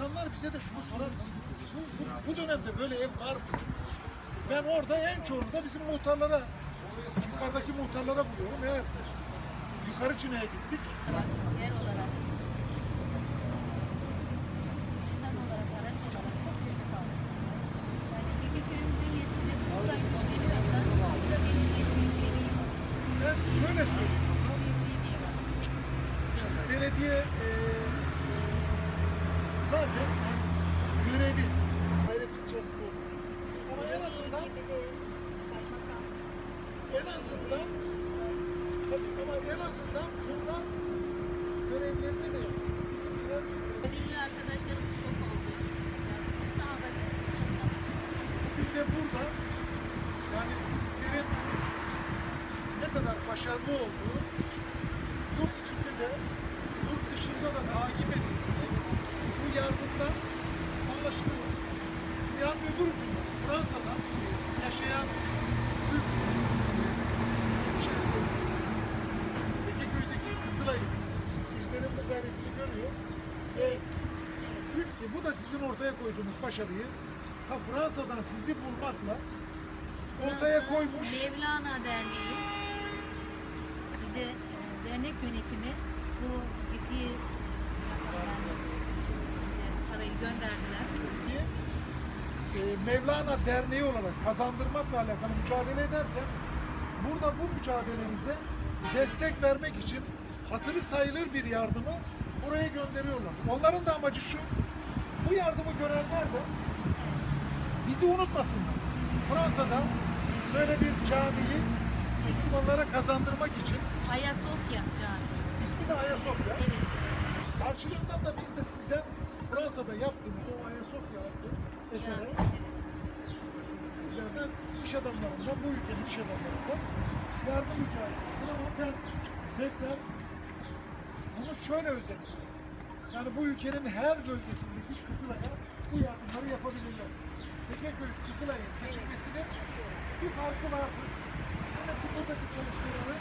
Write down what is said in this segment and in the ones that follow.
insanlar bize de şunu sorar. Bu, bu, bu dönemde böyle ev var mı? Ben orada en çoğunu da bizim muhtarlara, yukarıdaki muhtarlara buluyorum. Eğer yukarı Çin'e gittik. Yer olarak. İnsan olarak, araç olarak çok kötü kaldı. Yani Şekiköy'ün bünyesinde buradan güç geliyorsa, bu da benim yetmiyor vereyim. Ben şöyle söyleyeyim. Belediye e, zaten görevi gayret içerisinde olur. Ama en azından en azından tabii ama en azından buradan görevlerini de yapıyor. Bizim arkadaşlarımız çok oldu. Hepsi ağladı. bugün de burada yani sizlerin ne kadar başarılı olduğu yurt içinde de yurt dışında da takip edildiği bu yardımdan anlaşılıyor. Dünyanın öbür ucunda Fransa'da yaşayan Türk Tekeköy'deki Kızılay'ın sizlerin bu gayretini görüyor ve bir- bu da sizin ortaya koyduğunuz başarıyı ta Fransa'dan sizi bulmakla ortaya Fransa koymuş. Mevlana Derneği bize e, dernek yönetimi bu ciddi gönderdiler. ki e, Mevlana Derneği olarak kazandırmakla alakalı mücadele ederken burada bu mücadelenize destek vermek için hatırı sayılır bir yardımı buraya gönderiyorlar. Onların da amacı şu, bu yardımı görenler de bizi unutmasınlar. Fransa'da böyle bir camiyi Müslümanlara kazandırmak için Ayasofya Camii. ismi de Ayasofya. Evet. Karşılığında da biz de sizden Fransa'da yaptığımız o Ayasofya adlı esere sizlerden iş adamlarından, bu ülkenin iş adamlarından yardım ediyorum. Ama ben tekrar bunu şöyle özetliyorum. Yani bu ülkenin her bölgesindeki Kızılay'a bu yardımları yapabilirler. Tekeköy Kızılay'ın seçilmesinin bir farkı vardır. Ama bu buradaki çalışmaları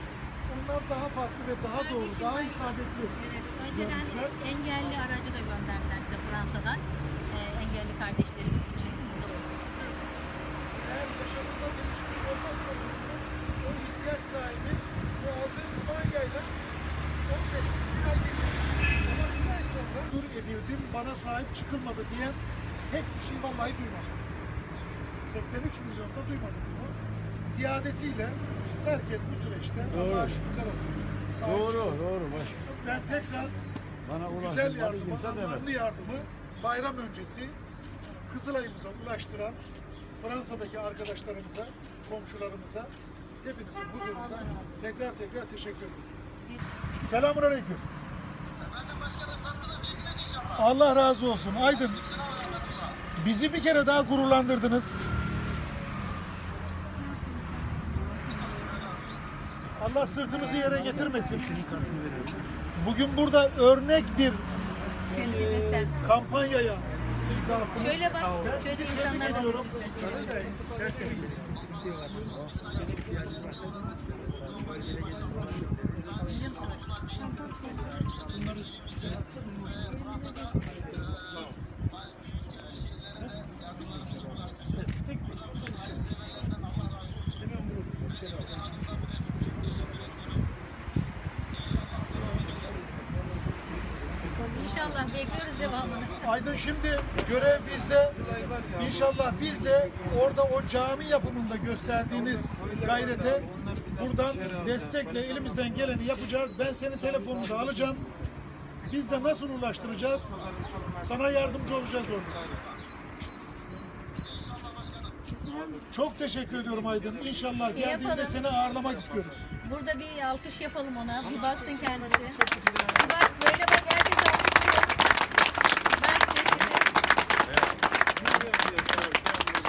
onlar daha farklı ve daha doğru, daha isabetli. Evet. Önceden engelli aracı da gönderdiler bize Fransa'dan. E, engelli kardeşlerimiz için. Burada oldu. Eğer yaşamında değişiklik olmazsa o ihtiyaç sahibi bu aldığı kumanyayla 15 bir ay geçecek. Ama bir ay edildim bana sahip çıkılmadı diyen tek kişi vallahi duymadım. 83 milyonda duymadım bunu. Ziyadesiyle herkes bu süreçte Doğru. Allah'a şükürler olsun. sahip Doğru, çıkıldı. doğru başka. Ben tekrar Bana güzel ulaşın, yardımı, anlamlı yardımı bayram öncesi Kızılay'ımıza ulaştıran Fransa'daki arkadaşlarımıza, komşularımıza hepinizin huzurunda tekrar tekrar teşekkür ederim. Selamun Aleyküm. Allah razı olsun. Aydın. Bizi bir kere daha gururlandırdınız. Allah sırtınızı yere getirmesin. Bugün burada örnek bir Şöyle bir göster. kampanyaya imza attınız. Şöyle bak. Şöyle insanlardan ediyorum. gözükmesin. Biliyor musunuz? İnşallah bekliyoruz devamını. Aydın şimdi görev bizde. İnşallah biz de orada o cami yapımında gösterdiğiniz gayrete buradan destekle elimizden geleni yapacağız. Ben senin telefonunu da alacağım. Biz de nasıl ulaştıracağız? Sana yardımcı olacağız orada. Çok teşekkür ediyorum Aydın. İnşallah Şey geldiğinde yapalım. seni ağırlamak istiyoruz. Burada bir alkış yapalım ona. Bir baksın kendisi. Bir bak böyle bak herkes alkışlıyor.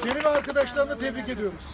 Seni ve arkadaşlarını tebrik ediyoruz.